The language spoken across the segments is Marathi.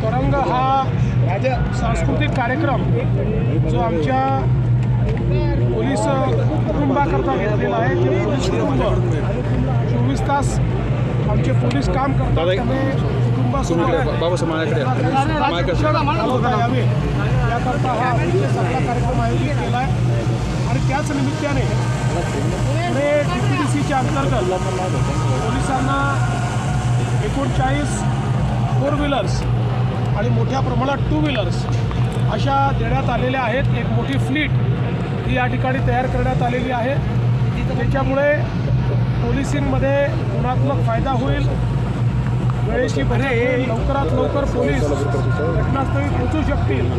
तरंग हा सांस्कृतिक कार्यक्रम जो आमच्या पोलीस कुटुंबाकरता घेतलेला आहे. ते पोलीस कुटुंब. चोवीस तास आमचे पोलीस काम करतात. त्यामुळे कुटुंबासोबत याकरता हा आपला कार्यक्रम आयोजित केला आहे. आणि त्याच निमित्ताने पुणे डी पी डी सीच्या अंतर्गत पोलिसांना एकोणचाळीस फोर व्हीलर्स आणि मोठ्या प्रमाणात टू व्हीलर्स अशा देण्यात आलेल्या आहेत. एक मोठी फ्लीट ही या ठिकाणी तयार करण्यात आलेली आहे. त्याच्यामुळे पोलिसिंगमध्ये गुणात्मक फायदा होईल. वेळेची भरे लवकरात लवकर पोलीस घटनास्थळी पोहोचू शकतील.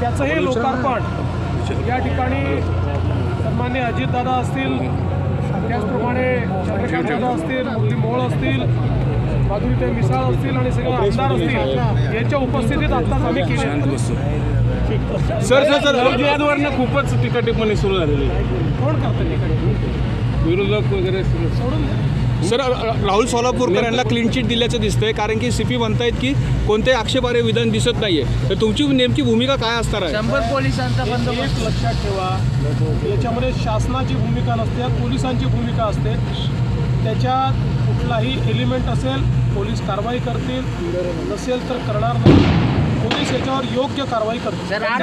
त्याचंही लोकार्पण या ठिकाणी सन्मान्य अजितदादा असतील. त्याचप्रमाणे चंद्रकांत असतील मुरली मोळ असतील माधुरीताई मिसाळ असतील आणि सगळे आमदार असतील यांच्या उपस्थितीत आत्ताच आम्ही केले सर सर सर यादवरनं खूपच टीका टिप्पणी सुरू झालेली आहे. कोण करतं विरोधक वगैरे सुरू सोडून. सर राहुल सोलापूरकर यांना क्लीन चिट दिल्याचं दिसतंय कारण की सीपी म्हणतायत की कोणतेही आक्षेपार्ह विधान दिसत नाहीये. तर तुमची नेमकी भूमिका काय असणार आहे? शंभर पोलिसांचा बंदोबस्त. लक्षात ठेवा. याच्यामध्ये शासनाची भूमिका नसते पोलिसांची भूमिका असते. त्याच्यात कुठलाही एलिमेंट असेल पोलीस कारवाई करतील. नसेल तर करणार नाही. पोलीस याच्यावर योग्य कारवाई करतील.